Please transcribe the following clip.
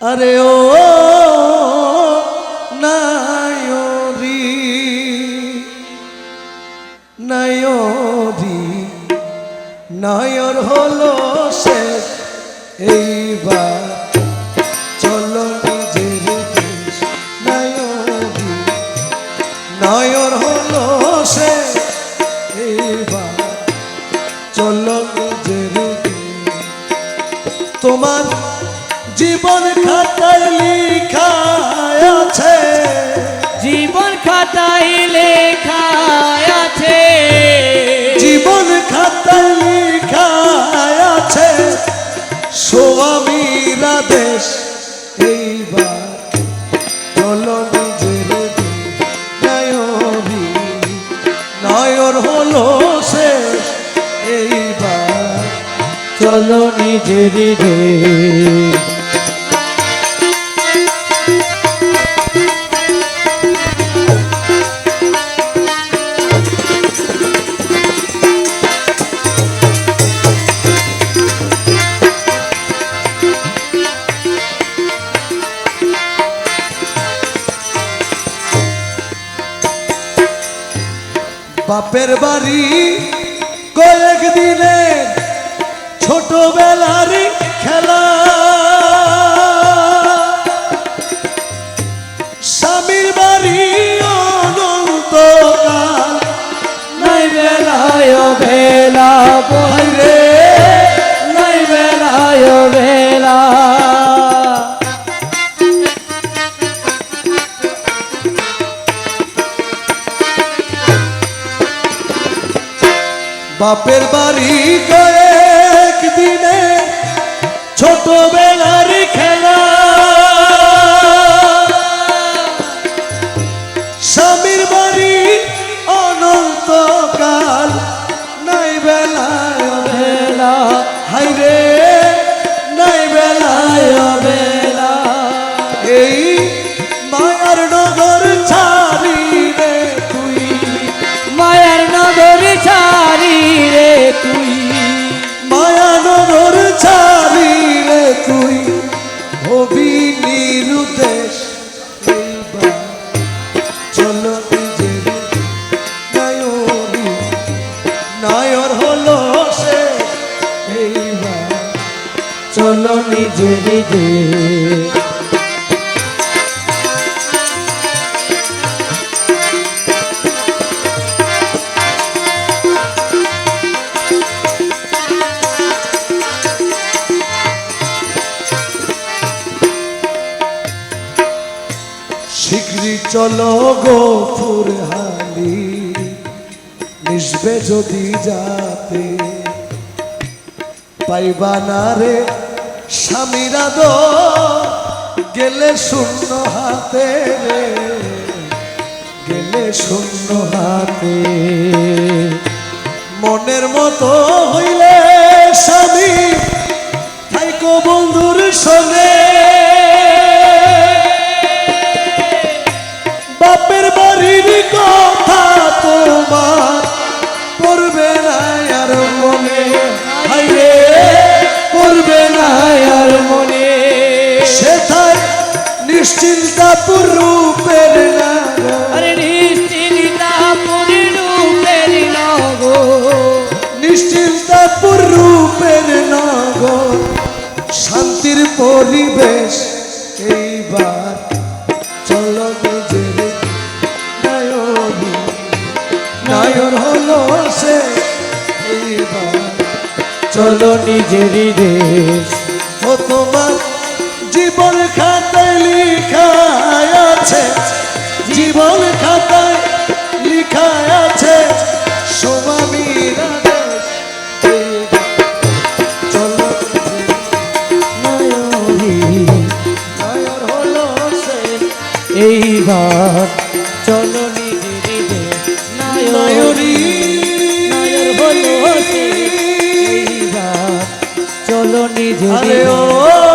আরে ও নায়রি নায়রি, নায়র হলো সে। এইবার চলো নিজের নায়রি, নায়র হলো সে। এইবার চলো নিজের তোমার জীবন খাতায় লিখা আছে। জীবন খাতায় লেখা আছে। জীবন খাতায় লিখা আছে। সোয়ামীরা দেশ এইবার চলো নিজের দেশ। নায়রি নায়র হলো শেষ এইবার চলো নিজের দেশ। বাপের বাড়ি কয়েক দিনে ছোটবেলার খেলা। স্বামীর বাড়ি অনন্তকাল নাই বেলায় বেলা বাপের বাড়ি কয়েক দিনে ছোটবেলার খেলা। স্বামীর বাড়ি অনন্তকাল নাই বেলায় বেলা হাই রে, নাই বেলায় বেলা এই চলো নিজের দেশ শীঘ্রই চলো গোফুর হালি মিশবে যদি যাতে পাইবা রে স্বামীরা দো গেলে শূন্য হাতে রে, গেলে শূন্য হাতে। মনের মতো হইলে স্বামী থাইকো বন্ধুর সঙ্গে বাপের বাড়ির কথা তোমার পড়বে না আর মনে। হাইরে নিশ্চিন্তা রূপের না আরে নিশ্চিন্তা পরিরূপের নগো নিশ্চিন্তা রূপের নগর। শান্তির পরিবেশ এইবার চলো নায়রি নায়র হলো সে এইবার। চলো নিজের দেশ। ও তোমার জীবন খাতায় জীবন খাতায় লিখা আছে সোমামিরা এইবার চলো নয়রি নায়রি হলো এইবার চলো নিজের ও